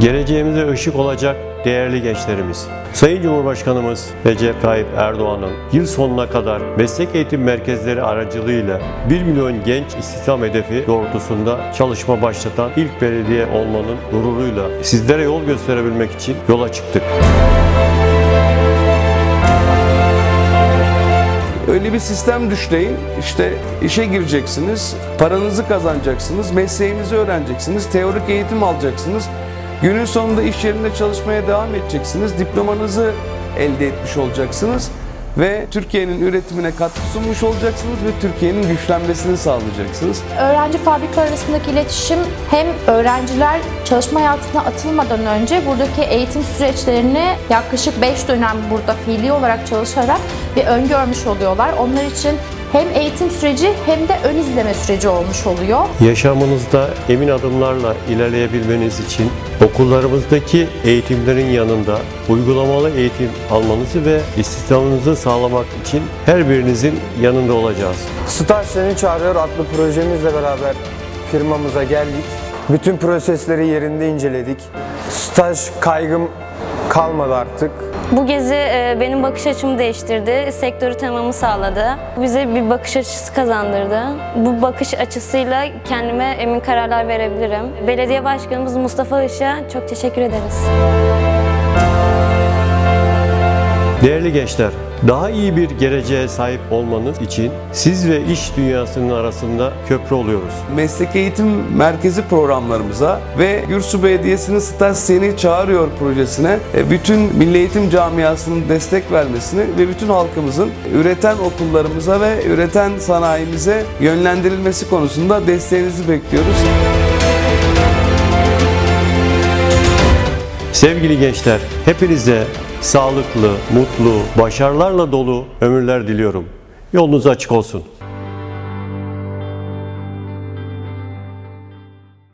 Geleceğimize ışık olacak değerli gençlerimiz. Sayın Cumhurbaşkanımız Recep Tayyip Erdoğan'ın yıl sonuna kadar meslek eğitim merkezleri aracılığıyla 1 milyon genç istihdam hedefi doğrultusunda çalışma başlatan ilk belediye olmanın gururuyla sizlere yol gösterebilmek için yola çıktık. Öyle bir sistem düşleyin. İşte işe gireceksiniz, paranızı kazanacaksınız, mesleğinizi öğreneceksiniz, teorik eğitim alacaksınız. Günün sonunda iş yerinde çalışmaya devam edeceksiniz, diplomanızı elde etmiş olacaksınız ve Türkiye'nin üretimine katkı sunmuş olacaksınız ve Türkiye'nin güçlenmesini sağlayacaksınız. Öğrenci fabrika arasındaki iletişim hem öğrenciler çalışma hayatına atılmadan önce buradaki eğitim süreçlerini yaklaşık 5 dönem burada fiili olarak çalışarak bir öngörmüş oluyorlar. Onlar için hem eğitim süreci hem de ön izleme süreci olmuş oluyor. Yaşamınızda emin adımlarla ilerleyebilmeniz için okullarımızdaki eğitimlerin yanında uygulamalı eğitim almanızı ve istihdamınızı sağlamak için her birinizin yanında olacağız. Staj Seni Çağırıyor adlı projemizle beraber firmamıza geldik. Bütün prosesleri yerinde inceledik. Staj kaygım kalmadı artık. Bu gezi e, benim bakış açımı değiştirdi, sektörü tanımamı sağladı. Bize bir bakış açısı kazandırdı. Bu bakış açısıyla kendime emin kararlar verebilirim. Belediye Başkanımız Mustafa Işık'a çok teşekkür ederiz. Değerli gençler, daha iyi bir geleceğe sahip olmanız için siz ve iş dünyasının arasında köprü oluyoruz. Meslek eğitim merkezi programlarımıza ve Gürsü Belediyesi'nin Staj Seni Çağırıyor projesine e, bütün milli eğitim camiasının destek vermesini ve bütün halkımızın üreten okullarımıza ve üreten sanayimize yönlendirilmesi konusunda desteğinizi bekliyoruz. Sevgili gençler, hepinize sağlıklı, mutlu, başarılarla dolu ömürler diliyorum. Yolunuz açık olsun.